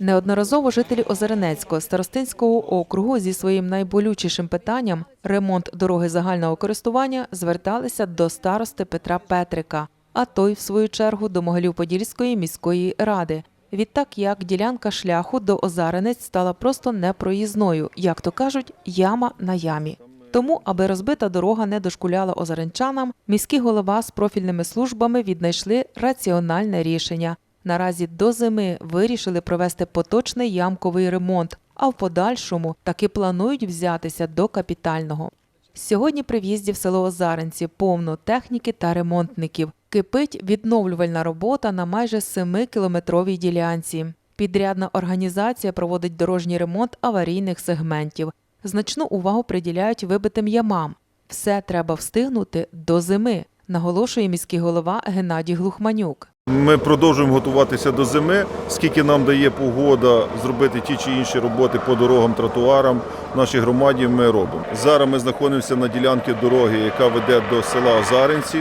Неодноразово жителі Озеренецького старостинського округу зі своїм найболючішим питанням ремонт дороги загального користування зверталися до старости Петра Петрика, а той, в свою чергу, до Могилів-Подільської міської ради. Відтак, як ділянка шляху до Озаренець стала просто непроїзною, як то кажуть, яма на ямі. Тому, аби розбита дорога не дошкуляла озаренчанам, міський голова з профільними службами віднайшли раціональне рішення. Наразі до зими вирішили провести поточний ямковий ремонт, а в подальшому таки планують взятися до капітального. Сьогодні при в'їзді в село Озаренці повно техніки та ремонтників. Кипить відновлювальна робота на майже 7-кілометровій ділянці. Підрядна організація проводить дорожній ремонт аварійних сегментів. Значну увагу приділяють вибитим ямам. Все треба встигнути до зими, наголошує міський голова Геннадій Глухманюк. Ми продовжуємо готуватися до зими. Скільки нам дає погода зробити ті чи інші роботи по дорогам, тротуарам в нашій громаді, ми робимо. Зараз ми знаходимося на ділянці дороги, яка веде до села Озаренці.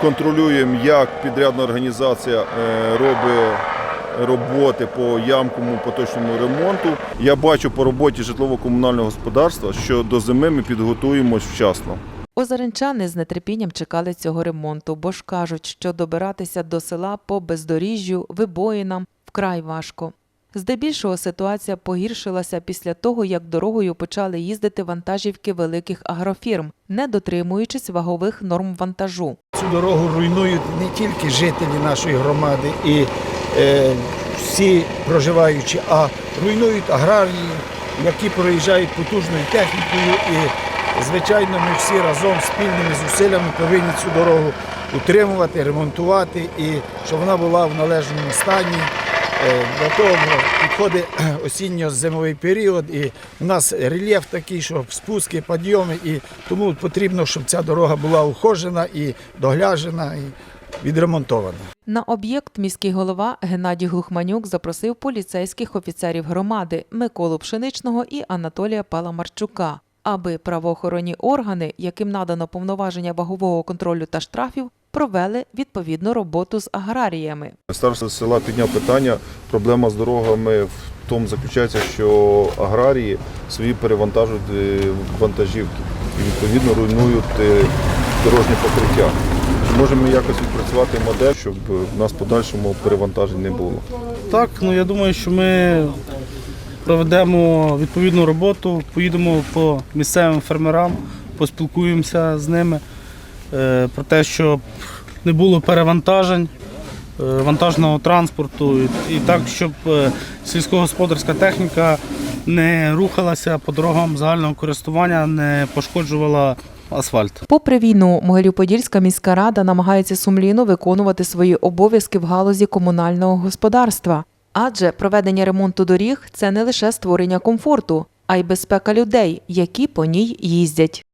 Контролюємо, як підрядна організація е, робить роботи по ямковому поточному ремонту. Я бачу по роботі житлово-комунального господарства, що до зими ми підготуємось вчасно. Озаренчани з нетерпінням чекали цього ремонту, бо ж кажуть, що добиратися до села по бездоріжжю, вибоїнам вкрай важко. Здебільшого ситуація погіршилася після того, як дорогою почали їздити вантажівки великих агрофірм, не дотримуючись вагових норм вантажу. Цю дорогу руйнують не тільки жителі нашої громади і е, всі проживаючі, а руйнують аграрії, які проїжджають потужною технікою. І, звичайно, ми всі разом спільними зусиллями повинні цю дорогу утримувати, ремонтувати і щоб вона була в належному стані. Е, Для того підходить осінньо-зимовий період, і у нас рельєф такий, що спуски, підйоми, і тому потрібно, щоб ця дорога була ухожена і догляжена, і відремонтована. На об'єкт міський голова Геннадій Глухманюк запросив поліцейських офіцерів громади Миколу Пшеничного і Анатолія Паламарчука, аби правоохоронні органи, яким надано повноваження вагового контролю та штрафів, провели відповідну роботу з аграріями. Староста села підняв питання. Проблема з дорогами в тому заключається, що аграрії свої перевантажують е, вантажівки і відповідно руйнують е, дорожнє покриття. Чи можемо якось відпрацювати модель, щоб в нас подальшому перевантажень не було? Так, ну я думаю, що ми проведемо відповідну роботу, поїдемо по місцевим фермерам, поспілкуємося з ними е, про те, щоб не було перевантажень е, вантажного транспорту і, так, щоб е, сільськогосподарська техніка не рухалася по дорогам загального користування, не пошкоджувала асфальт. Попри війну, Могилів-Подільська міська рада намагається сумлінно виконувати свої обов'язки в галузі комунального господарства. Адже проведення ремонту доріг це не лише створення комфорту, а й безпека людей, які по ній їздять.